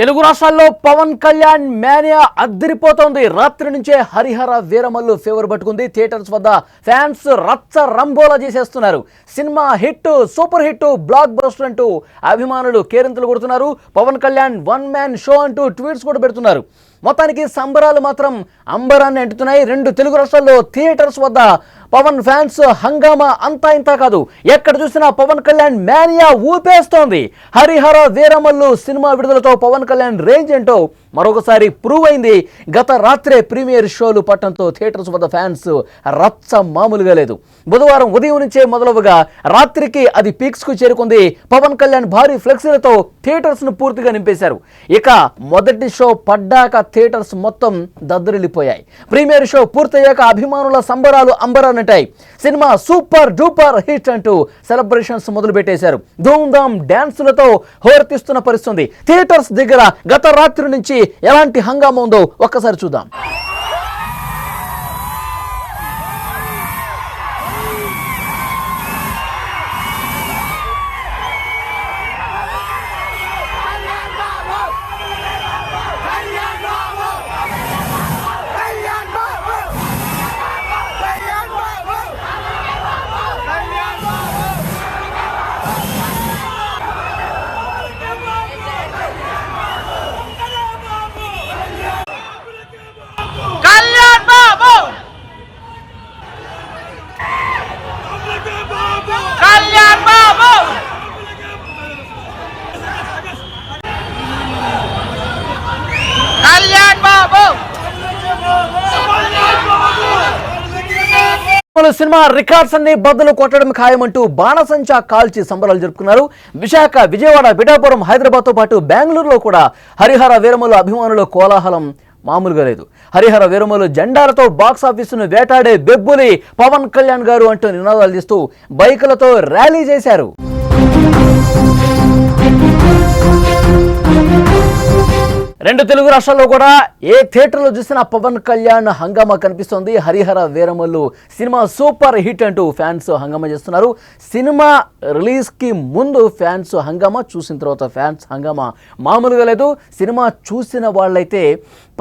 తెలుగు రాష్ట్రాల్లో పవన్ కళ్యాణ్ మేనియా అద్దరిపోతోంది. రాత్రి నుంచే హరిహర వీరమల్లు ఫేవర్ పట్టుకుంది. థియేటర్స్ వద్ద ఫ్యాన్స్ రచ్చ రంబోలా చేసేస్తున్నారు. Cinema hit super hit block buster అభిమానులు కేరింతలు కొడుతున్నారు. Pawan Kalyan one man show అంటూ ట్వీట్స్ కూడా పెడుతున్నారు. మొత్తానికి సంబరాలు మాత్రం అంబరాన్ని అంటున్నాయి రెండు తెలుగు రాష్ట్రాల్లో థియేటర్స్ వద్ద పవన్ ఫ్యాన్స్ హంగామా అంతా ఇంత కాదు. ఎక్కడ చూసినా పవన్ కళ్యాణ్ మేనియా ఊపేస్తోంది. హరిహర వీరమల్లు సినిమా విడుదలతో పవన్ కళ్యాణ్ రేంజ్ ఏంటో మరొకసారి ప్రూవ్ అయింది. గత రాత్రే ప్రీమియర్ షోలు పట్టడంతో థియేటర్స్ వద్ద ఫ్యాన్స్ రచ్చ మామూలుగా లేదు. బుధవారం ఉదయం నుంచే మొదలవగా రాత్రికి అది పీక్స్కు చేరుకుంది పవన్ కళ్యాణ్ భారీ ఫ్లెక్సీలతో థియేటర్స్ను పూర్తిగా నింపేశారు. ఇక మొదటి షో పడ్డాక థియేటర్స్ మొత్తం దద్దరిల్లిపోయాయి. ప్రీమియర్ షో పూర్తయ్యాక అభిమానుల సంబరాలు అంబరానంటాయి సినిమా సూపర్ డూపర్ హిట్ అంటూ సెలబ్రేషన్స్ మొదలు పెట్టేశారు ధూమ్ధామ్ డ్యాన్సులతో హోరెత్తిస్తున్న పరిస్థితి థియేటర్స్ దగ్గర గత రాత్రి నుంచి ఎలాంటి హంగామా ఉందో ఒక్కసారి చూద్దాం. మన సినిమా రికార్డ్స్ అన్ని బద్దలు కొట్టడం ఖాయమంటూ బాణసంచా కాల్చి సంబరాలు జరుపుకున్నారు. విశాఖ విజయవాడ పిఠాపురం హైదరాబాద్తో పాటు బెంగళూరులో కూడా హరిహర వీరమలు అభిమానుల కోలాహలం మామూలుగా లేదు. హరిహర వీరమలు జెండాలతో బాక్స్ ఆఫీసును వేటాడే బెబ్బులి పవన్ కళ్యాణ్ గారు అంటూ నినాదాలు చేస్తూ బైకులతో ర్యాలీ చేశారు. రెండు తెలుగు రాష్ట్రాల్లో కూడా ఏ థియేటర్లో చూసినా పవన్ కళ్యాణ్ హంగామా కనిపిస్తోంది. Harihara Veeramallu cinema super hit అంటూ ఫ్యాన్స్ హంగామా చేస్తున్నారు. సినిమా రిలీజ్కి ముందు ఫ్యాన్స్ హంగామా చూసిన తర్వాత ఫ్యాన్స్ హంగామా మామూలుగా లేదు. సినిమా చూసిన వాళ్ళైతే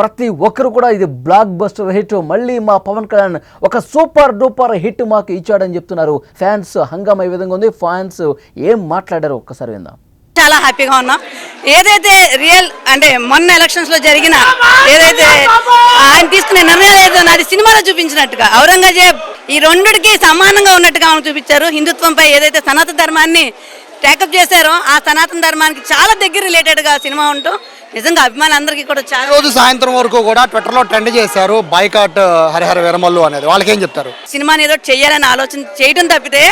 ప్రతి ఒక్కరు కూడా ఇది బ్లాక్ బస్టర్ హిట్ మళ్ళీ మా పవన్ కళ్యాణ్ ఒక సూపర్ డూపర్ హిట్ మాకు ఇచ్చాడని చెప్తున్నారు. ఫ్యాన్స్ హంగామా ఈ విధంగా ఉంది. ఫ్యాన్స్ ఏం మాట్లాడారు ఒక్కసారి విందాం. చాలా హ్యాపీగా ఉన్నాం. ఏదైతే రియల్ అంటే మొన్న ఎలక్షన్స్లో జరిగిన ఏదైతే ఆయన తీసుకునే నిర్ణయాలు ఏదో అది సినిమాలో చూపించినట్టుగా ఔరంగజేబ్ ఈ రెండుకి సమానంగా ఉన్నట్టుగా మనకు చూపించారు. హిందుత్వంపై ఏదైతే సనాతన ధర్మాన్ని టేకప్ చేశారో ఆ సనాతన ధర్మానికి చాలా దగ్గర రిలేటెడ్గా సినిమా ఉంటూ నిజంగా అభిమానులందరికీ కూడా చాలా రోజు సాయంత్రం వరకు కూడా ట్విట్టర్లో ట్రెండ్ చేశారు బైకాట్ హరిహర వీరమల్లు అనేది. వాళ్ళకి ఏం చెప్తారు? సినిమాని ఏదో చెయ్యాలని ఆలోచన చేయడం తప్పితే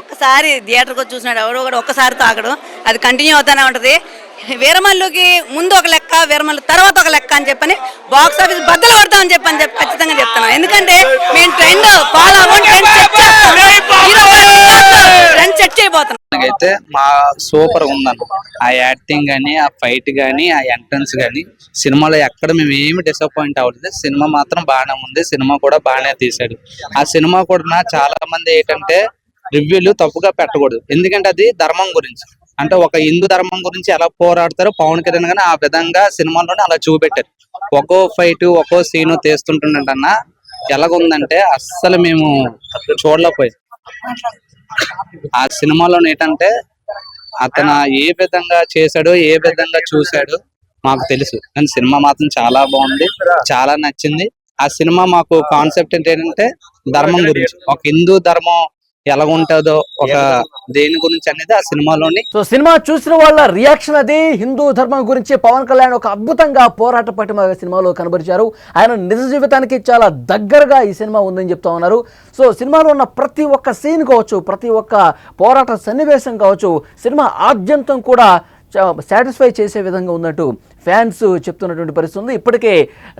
ఒక్కసారి థియేటర్కి వచ్చి చూసినాడు ఎవరో కూడా ఒక్కసారి తాగడు అది కంటిన్యూ అవుతానే ఉంటది. వీరమల్లుకి ముందు ఒక లెక్క వీరమల్లు తర్వాత ఒక లెక్క అని చెప్పని బాక్స్ ఆఫీస్ బద్దలు కొడతామని చెప్పని చెప్పి ఖచ్చితంగా చెప్తున్నాం. ఎందుకంటే మేము ట్రెండ్ ఫాలో అవ్వం ట్రెండ్ సెట్ ట్రెండ్ సెట్ చేయబోతున్నాం. అయితే మా సూపర్ ఉందన్న. ఆ యాక్టింగ్ కానీ ఆ ఫైట్ కానీ ఆ ఎంట్రన్స్ కానీ సినిమాలో ఎక్కడ మేము ఏమి డిసప్పాయింట్ అవ్వలేదు. సినిమా మాత్రం బాగానే ఉంది. సినిమా కూడా బాగానే తీశాడు. ఆ సినిమా కూడా చాలా మంది ఏంటంటే రివ్యూలు తప్పుగా పెట్టకూడదు. ఎందుకంటే అది ధర్మం గురించి. అంటే ఒక హిందూ ధర్మం గురించి ఎలా పోరాడతారో పవన్ కళ్యాణ్ గానీ ఆ విధంగా సినిమాలోనే అలా చూపెట్టారు. ఒక్కో ఫైట్ ఒక్కో సీన్ తీస్తుంటుండన్న ఎలాగుందంటే అస్సలు మేము చూడలేకపోయాం. ఆ సినిమాలో ఏంటంటే అతను ఏ విధంగా చేశాడు ఏ విధంగా చూశాడు మాకు తెలుసు. కానీ సినిమా మాత్రం చాలా బాగుంది చాలా నచ్చింది. ఆ సినిమా మాకు కాన్సెప్ట్ ఏంటంటే ధర్మం గురించి ఒక హిందూ ధర్మం ఎలా ఉంటుందో ఒక దేని గురించి అనేది ఆ సినిమాలోని సో సినిమా చూసిన వాళ్ళ రియాక్షన్ అది. హిందూ ధర్మం గురించి పవన్ కళ్యాణ్ ఒక అద్భుతంగా పోరాట పటిమ సినిమాలో కనబరిచారు. ఆయన నిజ జీవితానికి చాలా దగ్గరగా ఈ సినిమా ఉందని చెప్తా ఉన్నారు. సో సినిమాలో ఉన్న ప్రతి ఒక్క సీన్ కావచ్చు ప్రతి ఒక్క పోరాట సన్నివేశం కావచ్చు సినిమా ఆద్యంతం కూడా సాటిస్ఫై చేసే విధంగా ఉన్నట్టు ఫ్యాన్స్ చెప్తున్నటువంటి పరిస్థితి ఉంది. ఇప్పటికే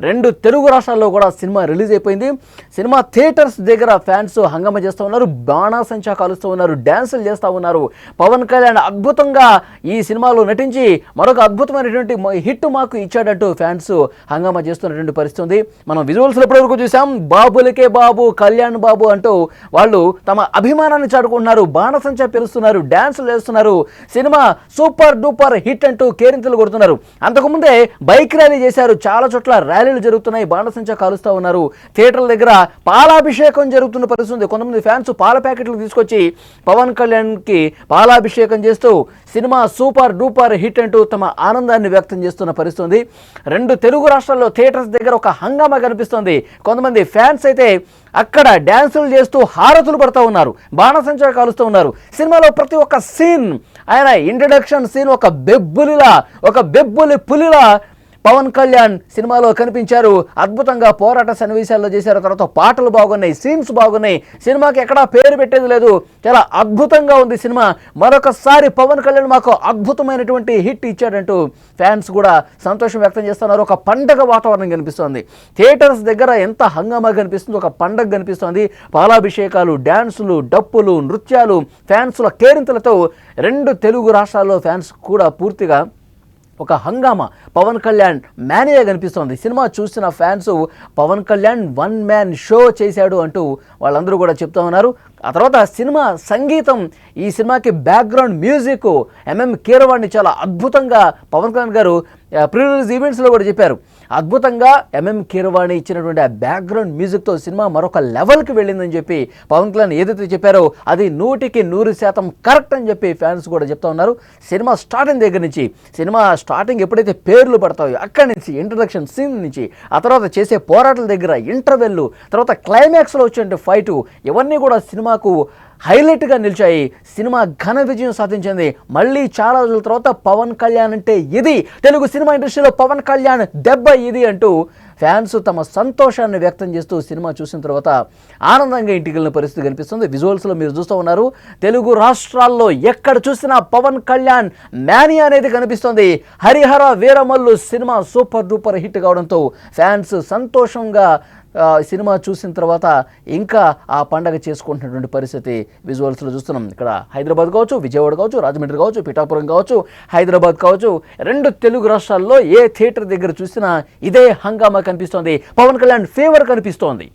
రెండు తెలుగు రాష్ట్రాల్లో కూడా సినిమా రిలీజ్ అయిపోయింది. సినిమా థియేటర్స్ దగ్గర ఫ్యాన్స్ హంగామా చేస్తూ ఉన్నారు. బాణాసంచా కాలుస్తూ ఉన్నారు. డ్యాన్సులు చేస్తూ ఉన్నారు. పవన్ కళ్యాణ్ అద్భుతంగా ఈ సినిమాలో నటించి మరొక అద్భుతమైనటువంటి హిట్ మాకు ఇచ్చాడంటూ ఫ్యాన్స్ హంగామా చేస్తున్నటువంటి పరిస్థితి ఉంది. మనం విజువల్స్ ఇప్పటివరకు చూసాం. బాబులకే బాబు కళ్యాణ్ బాబు అంటూ వాళ్ళు తమ అభిమానాన్ని చాటుకుంటున్నారు. బాణసంచా పిలుస్తున్నారు. డ్యాన్సులు వేస్తున్నారు సినిమా సూపర్ డూపర్ హిట్ అంటూ కేరింతలు కొడుతున్నారు. అంతకు ముందే బైక్ ర్యాలీ చేశారు. చాలా చోట్ల ర్యాలీలు జరుగుతున్నాయి. బాణసంచా కాలుస్తూ ఉన్నారు. థియేటర్ల దగ్గర పాలాభిషేకం జరుగుతున్న పరిస్థితి ఉంది. కొంతమంది ఫ్యాన్స్ పాల ప్యాకెట్లు తీసుకొచ్చి పవన్ కళ్యాణ్కి పాలాభిషేకం చేస్తూ సినిమా సూపర్ డూపర్ హిట్ అంటూ తమ ఆనందాన్ని వ్యక్తం చేస్తున్న పరిస్థితి ఉంది. రెండు తెలుగు రాష్ట్రాల్లో థియేటర్స్ దగ్గర ఒక హంగామా కనిపిస్తోంది. కొంతమంది ఫ్యాన్స్ అయితే అక్కడ డ్యాన్సులు చేస్తూ హారతులు పడుతూ ఉన్నారు బాణసంచా కాలుస్తూ ఉన్నారు. సినిమాలో ప్రతి ఒక్క సీన్ ఆయన ఇంట్రడక్షన్ సీన్ ఒక బెబ్బులిలా ఒక బెబ్బులి పులిలా పవన్ కళ్యాణ్ సినిమాలో కనిపించారు. అద్భుతంగా పోరాట సన్నివేశాల్లో చేశారు. తర్వాత పాటలు బాగున్నాయి సీన్స్ బాగున్నాయి. సినిమాకి ఎక్కడా పేరు పెట్టేది లేదు. చాలా అద్భుతంగా ఉంది సినిమా. మరొకసారి పవన్ కళ్యాణ్ మాకు అద్భుతమైనటువంటి హిట్ ఇచ్చాడంటూ ఫ్యాన్స్ కూడా సంతోషం వ్యక్తం చేస్తున్నారు. ఒక పండగ వాతావరణం కనిపిస్తోంది. థియేటర్స్ దగ్గర ఎంత హంగామా కనిపిస్తుంది ఒక పండగ కనిపిస్తోంది. పాలాభిషేకాలు డ్యాన్సులు డప్పులు నృత్యాలు ఫ్యాన్స్ల కేరింతలతో రెండు తెలుగు రాష్ట్రాల్లో ఫ్యాన్స్ కూడా పూర్తిగా ఒక హంగామా. పవన్ కళ్యాణ్ మేనేగా కనిపిస్తోంది. సినిమా చూసిన fans Pawan Kalyan one man show చేశాడు అంటూ వాళ్ళందరూ కూడా చెప్తా ఉన్నారు. ఆ తర్వాత సినిమా సంగీతం ఈ సినిమాకి బ్యాక్గ్రౌండ్ మ్యూజిక్ ఎంఎం కీరవాణి చాలా అద్భుతంగా పవన్ కళ్యాణ్ గారు ప్రీ రిలీజ్ ఈవెంట్స్లో కూడా చెప్పారు. అద్భుతంగా ఎంఎం కీరవాణి ఇచ్చినటువంటి ఆ బ్యాక్గ్రౌండ్ మ్యూజిక్తో సినిమా మరొక లెవెల్కి వెళ్ళిందని చెప్పి పవన్ కళ్యాణ్ ఏదైతే చెప్పారో అది నూటికి నూరు శాతం కరెక్ట్ అని చెప్పి ఫ్యాన్స్ కూడా చెప్తా ఉన్నారు. సినిమా స్టార్టింగ్ దగ్గర నుంచి సినిమా స్టార్టింగ్ ఎప్పుడైతే పేర్లు పడతాయో అక్కడి నుంచి ఇంట్రడక్షన్ సీన్ నుంచి ఆ తర్వాత చేసే పోరాటాల దగ్గర ఇంటర్వెల్ తర్వాత క్లైమాక్స్లో వచ్చే ఫైటు ఇవన్నీ కూడా సినిమా సినిమాకు హైలైట్గా నిలిచాయి. సినిమా ఘన విజయం సాధించింది. మళ్ళీ చాలా రోజుల తర్వాత పవన్ కళ్యాణ్ అంటే ఇది. తెలుగు సినిమా ఇండస్ట్రీలో పవన్ కళ్యాణ్ దెబ్బ ఇది అంటూ ఫ్యాన్స్ తమ సంతోషాన్ని వ్యక్తం చేస్తూ సినిమా చూసిన తర్వాత ఆనందంగా ఇంటికి వెళ్ళిన పరిస్థితి కనిపిస్తుంది. విజువల్స్లో మీరు చూస్తూ ఉన్నారు. తెలుగు రాష్ట్రాల్లో ఎక్కడ చూసినా పవన్ కళ్యాణ్ మ్యానీ అనేది కనిపిస్తుంది. Harihara Veeramallu cinema super duper hit కావడంతో ఫ్యాన్స్ సంతోషంగా సినిమా చూసిన తర్వాత ఇంకా ఆ పండగ చేసుకుంటున్నటువంటి పరిస్థితి విజువల్స్లో చూస్తున్నాం. ఇక్కడ హైదరాబాద్ కావచ్చు విజయవాడ కావచ్చు రాజమండ్రి కావచ్చు పిఠాపురం కావచ్చు హైదరాబాద్ కావచ్చు రెండు తెలుగు రాష్ట్రాల్లో ఏ థియేటర్ దగ్గర చూసినా ఇదే హంగామా కనిపిస్తోంది. పవన్ కళ్యాణ్ ఫేవర్ కనిపిస్తోంది.